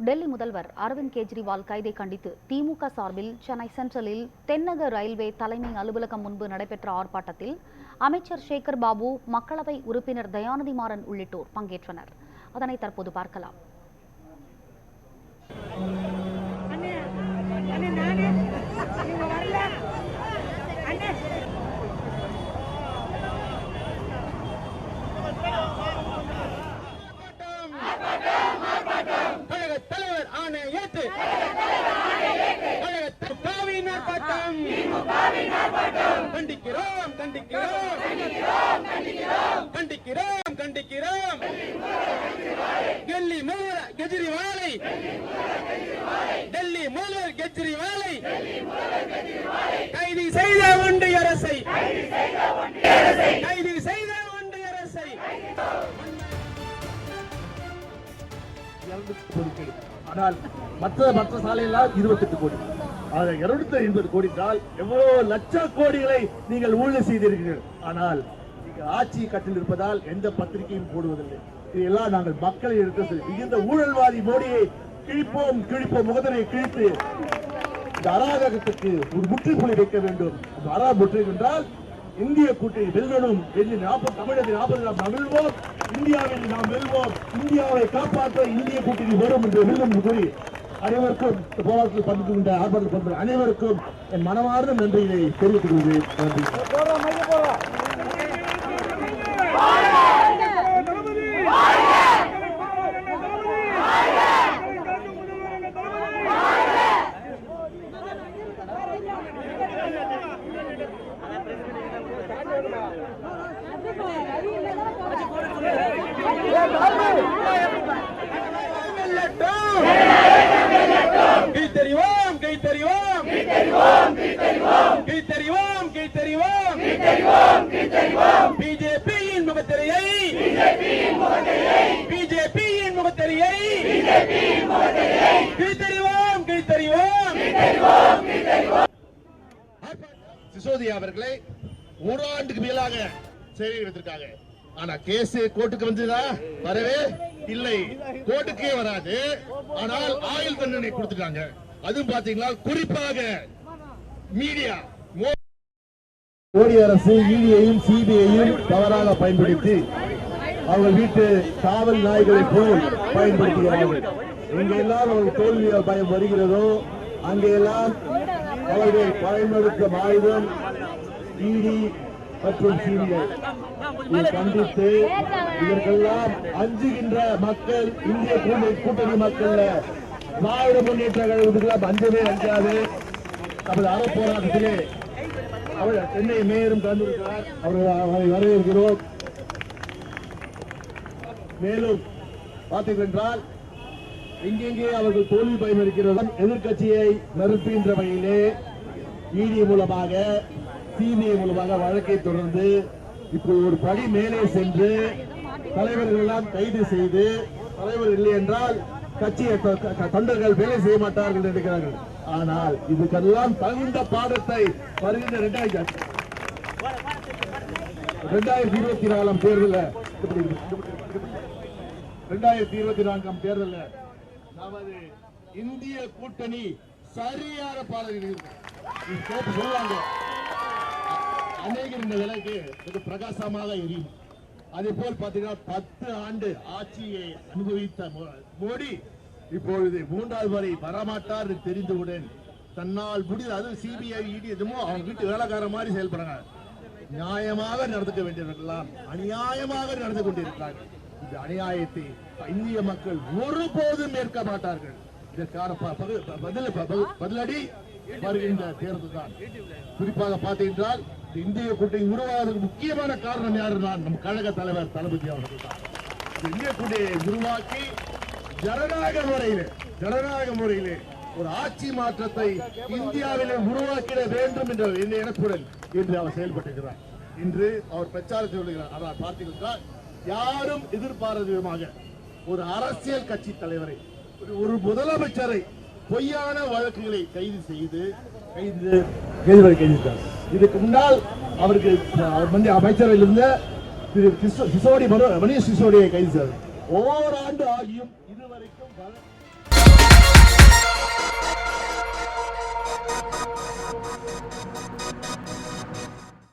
டெல்லி முதல்வர் அரவிந்த் கெஜ்ரிவால் கைதை கண்டித்து திமுக சார்பில் சென்னை சென்ட்ரலில் தென்னக ரயில்வே தலைமை அலுவலகம் முன்பு நடைபெற்ற ஆர்ப்பாட்டத்தில் அமைச்சர் சேகர் பாபு மக்களவை உறுப்பினர் தயாநிதி மாறன் உள்ளிட்டோர் பங்கேற்றனர். அதனை தற்போது பார்க்கலாம். கண்டிக்கிறோம் கண்டிக்கிறோம். கண்டிக்கிறோம் கண்டிக்கிறோம். டெல்லி முதல்வர் கெஜ்ரிவாலை. டெல்லி முதல்வர் கெஜ்ரிவாலை. கைது செய்த ஒன்றிய அரசை. கைது செய்த ஒன்றிய அரசை. இருநூத்தி கோடி கோடி. ஆனால் மற்ற மற்ற சாலையெல்லாம் இருபத்தெட்டு கோடி. அதை இருநூத்தி ஐம்பது கோடி என்றால் எவ்வளவு லட்சம் கோடிகளை நீங்கள் ஊழல் செய்திருக்கிறீர்கள் ஆனால் நீங்கள் ஆட்சி கட்டில் இருப்பதால் எந்த பத்திரிகையும் போடுவதில்லை. இதெல்லாம் நாங்கள் மக்களை எடுத்து மிகுந்த ஊழல்வாதி மோடியை கிழிப்போம் கிழிப்போம் முகதனை கிழித்து இந்த அராஜகத்துக்கு ஒரு முற்றுப்புள்ளி வைக்க வேண்டும். அந்த அரா முற்று என்றால் இந்திய கூட்டணி வெல்லணும் என்று நாற்பது தமிழகத்தில் நாற்பது நாம் வெல்வோம். இந்தியாவில் நாம் வெல்வோம். இந்தியாவை காப்பாற்ற இந்திய கூட்டணி வரும் என்று வெல்லும் கூறி அனைவருக்கும் போராட்டத்தில் பங்கு கொண்ட ஆர்ப்பாட்டத்தில் பங்கு அனைவருக்கும் என் மனமார்ந்த நன்றிகளை தெரிவித்துக் கொள்கிறேன். நன்றி. சிசோதியா அவர்களை ஒரு ஆண்டுக்கு மேலாக சேவை எடுத்திருக்காங்க. ஆனா கேஸ் கோர்ட்டுக்கு வந்ததா? வரவே இல்லை. கோர்ட்டுக்கே வராது. ஆனால் ஆயுள் தண்டனை கொடுத்துட்டாங்க. அதுவும் பாத்தீங்களா? குறிப்பாக மீடியா மோடி அரசு இடியையும் சிபிஐயும் தவறாக பயன்படுத்தி அவர்கள் வீட்டு காவல் நாய்களை போல் பயன்படுத்துகிறார்கள். இங்கெல்லாம் அவர்கள் தோல்வியால் பயம் வருகிறதோ அங்கெல்லாம் அவர்கள் பயன்படுத்தும் ஆயுதம் இடி மற்றும் சிபிஐ இதை கண்டித்து இதற்கெல்லாம் அஞ்சுகின்ற மக்கள் இந்திய கூட்டணி மக்கள் திராவிட முன்னேற்ற கழகத்துக்கெல்லாம் அஞ்சவே அஞ்சாது. நமது அறப்போராட்டத்திலே அவர் சென்னை மேயரும் கலந்திருக்கிறார். அவர்கள் அவரை வரவேற்கிறோம். மேலும் பார்த்தீர்கள் என்றால் எங்கெங்கே அவர்கள் தோல்வி பயம் இருக்கிறதோ எதிர்க்கட்சியை மறுக்கின்ற வகையிலே இடி மூலமாக சிபிஐ மூலமாக வழக்கை தொடர்ந்து இப்போ ஒரு படி மேலே சென்று தலைவர்கள் எல்லாம் கைது செய்து தலைவர் இல்லை என்றால் கட்சியை தொண்டர்கள் வேலை செய்ய மாட்டார்கள் என்று நினைக்கிறார்கள் ஆனால் இதுக்கெல்லாம் தகுந்த பாடத்தை வருகின்ற இரண்டாயிரத்தி ரெண்டாயிரத்தி இருபத்தி நாலாம் தேர்தலில் ரெண்டாயிரத்தி இருபத்தி நான்காம் தேர்தலில் நமது இந்திய கூட்டணி சரியான பாடல்கள் கேட்டு சொல்லுவாங்க. அநேகர் இந்த விலைக்கு இது பிரகாசமாக எரியும். அதே போல் பாத்தீங்கன்னா பத்து ஆண்டு ஆட்சியை அனுபவித்த மோ- மோடி இப்பொழுது மூன்றாவது வரை வரமாட்டார் என்று தெரிந்தவுடன் தன்னால் முடிந்த அது சிபிஐ இடி எதுமோ அவங்க வீட்டு வேலைக்கார மாதிரி செயல்படுறாங்க. நியாயமாக நடந்துக்க வேண்டியவர்களெல்லாம் அநியாயமாக நடந்து கொண்டிருக்கிறார்கள். இந்த அநியாயத்தை இந்திய மக்கள் ஒருபோதும் ஏற்க மாட்டார்கள். இதற்கான பதிலடி வருகின்ற தேர்தல் தான் குறிப்பாக பார்த்தீங்கன்றால் இந்திய கூட்டணி உருவாவதற்கு முக்கியமான காரணம் யாரு நான் நம் கழக தலைவர் தளபதி அவர்கள் தான் இந்திய கூட்டணியை உருவாக்கி ஜனநாயக முறையிலே ஜனநாயக முறையிலே ஒரு ஆட்சி மாற்றத்தை இந்தியாவிலே உருவாக்கிட வேண்டும் என்ற எண்ணத்துடன் இன்று அவர் செயல்பட்டிருக்கிறார். இன்று அவர் பிரச்சாரத்தில் சொல்லுகிறார் ஆனால் பார்த்தீங்கன்னா யாரும் எதிர்பாராத விதமாக ஒரு அரசியல் கட்சி தலைவரை ஒரு- ஒரு முதலமைச்சரை பொய்யான வழக்குகளை கைது செய்து கைது கைது செய்தார் இதுக்கு முன்னால் அவருக்கு அவர் வந்து அமைச்சரவையில் இருந்த திரு சிசோடி மனோ சிசோடியை கைது செய்தார். ஓராண்டு ஆகியும் இதுவரைக்கும்